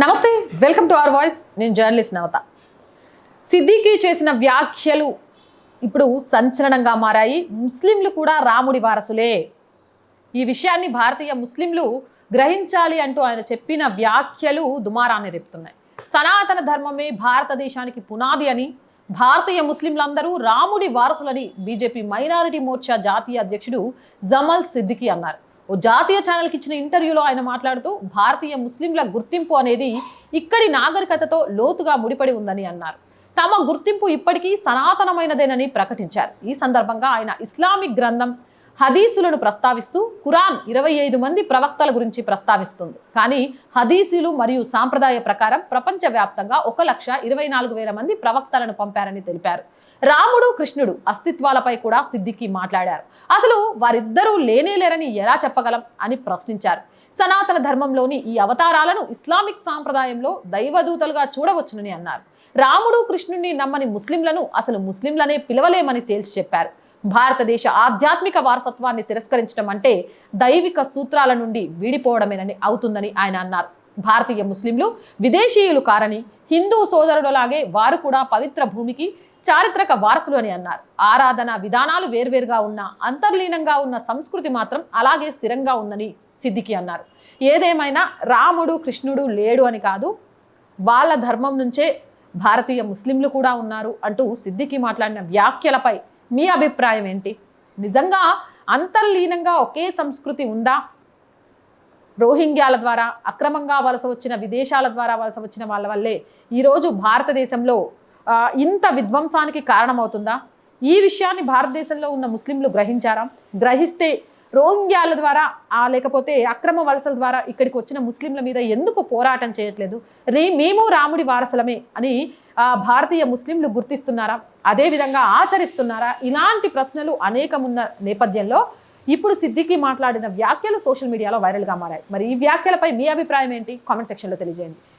నమస్తే welcome to our voice. నేను journalist నవత. సిద్దికి చేసిన వ్యాఖ్యలు ఇప్పుడు సంచలనంగా మారాయి. ముస్లింలు కూడా రాముడి వారసులే. ఈ విషయాన్ని భారతీయ ముస్లింలు గ్రహించాలి అంటూ ఆయన చెప్పిన వ్యాఖ్యలు దుమారాన్ని రేపుతున్నాయి. సనాతన ధర్మమే భారతదేశానికి పునాది అని భారతీయ ముస్లింలందరూ రాముడి వారసులని బీజేపీ మైనారిటీ మోర్చా జాతీయ అధ్యక్షుడు జమల్ సిద్దికి అన్నారు. ఓ జాతీయ ఛానల్కి ఇచ్చిన ఇంటర్వ్యూలో ఆయన మాట్లాడుతూ భారతీయ ముస్లింల గుర్తింపు అనేది ఇక్కడి నాగరికతతో లోతుగా ముడిపడి ఉందని అన్నారు. తమ గుర్తింపు ఇప్పటికీ సనాతనమైనదేనని ప్రకటించారు. ఈ సందర్భంగా ఆయన ఇస్లామిక్ గ్రంథం హదీసులను ప్రస్తావిస్తూ ఖురాన్ ఇరవై ఐదు మంది ప్రవక్తల గురించి ప్రస్తావిస్తుంది. కానీ హదీసులు మరియు సాంప్రదాయ ప్రకారం ప్రపంచవ్యాప్తంగా ఒక లక్ష ఇరవై నాలుగు వేల మంది ప్రవక్తలను పంపారని తెలిపారు. రాముడు కృష్ణుడు అస్తిత్వాలపై కూడా సిద్దికి మాట్లాడారు. అసలు వారిద్దరూ లేనే లేరని ఎలా చెప్పగలం అని ప్రశ్నించారు. సనాతన ధర్మంలోని ఈ అవతారాలను ఇస్లామిక్ సాంప్రదాయంలో దైవదూతలుగా చూడవచ్చునని అన్నారు. రాముడు కృష్ణుడిని నమ్మని ముస్లింలను అసలు ముస్లింలనే పిలవలేమని తేల్చి చెప్పారు. భారతదేశ ఆధ్యాత్మిక వారసత్వాన్ని తిరస్కరించడం అంటే దైవిక సూత్రాల నుండి వీడిపోవడమేనని అవుతుందని ఆయన అన్నారు. భారతీయ ముస్లింలు విదేశీయులు కారని హిందూ సోదరులలాగే వారు కూడా పవిత్ర భూమికి చారిత్రక వారసులు అని అన్నారు. ఆరాధన విధానాలు వేర్వేరుగా ఉన్న అంతర్లీనంగా ఉన్న సంస్కృతి మాత్రం అలాగే స్థిరంగా ఉందని సిద్దికి అన్నారు. ఏదేమైనా రాముడు కృష్ణుడు లేడు అని కాదు వాళ్ళ ధర్మం నుంచే భారతీయ ముస్లింలు కూడా ఉన్నారు అంటూ సిద్దికి మాట్లాడిన వ్యాఖ్యలపై మీ అభిప్రాయం ఏంటి? నిజంగా అంతర్లీనంగా ఒకే సంస్కృతి ఉందా? రోహింగ్యాల ద్వారా అక్రమంగా వలస వచ్చిన విదేశాల ద్వారా వలస వచ్చిన వాళ్ళ వల్లే ఈరోజు భారతదేశంలో ఇంత విధ్వంసానికి కారణమవుతుందా? ఈ విషయాన్ని భారతదేశంలో ఉన్న ముస్లింలు గ్రహించారా? గ్రహిస్తే రోహింగ్యాల ద్వారా ఆ లేకపోతే అక్రమ వలసల ద్వారా ఇక్కడికి వచ్చిన ముస్లింల మీద ఎందుకు పోరాటం చేయట్లేదు? రే మేము రాముడి వారసులమే అని భారతీయ ముస్లింలు గుర్తిస్తున్నారా? అదేవిధంగా ఆచరిస్తున్నారా? ఇలాంటి ప్రశ్నలు అనేకమున్న నేపథ్యంలో ఇప్పుడు సిద్దికి మాట్లాడిన వ్యాఖ్యలు సోషల్ మీడియాలో వైరల్గా మారాయి. మరి ఈ వ్యాఖ్యలపై మీ అభిప్రాయం ఏంటి? కామెంట్ సెక్షన్లో తెలియజేయండి.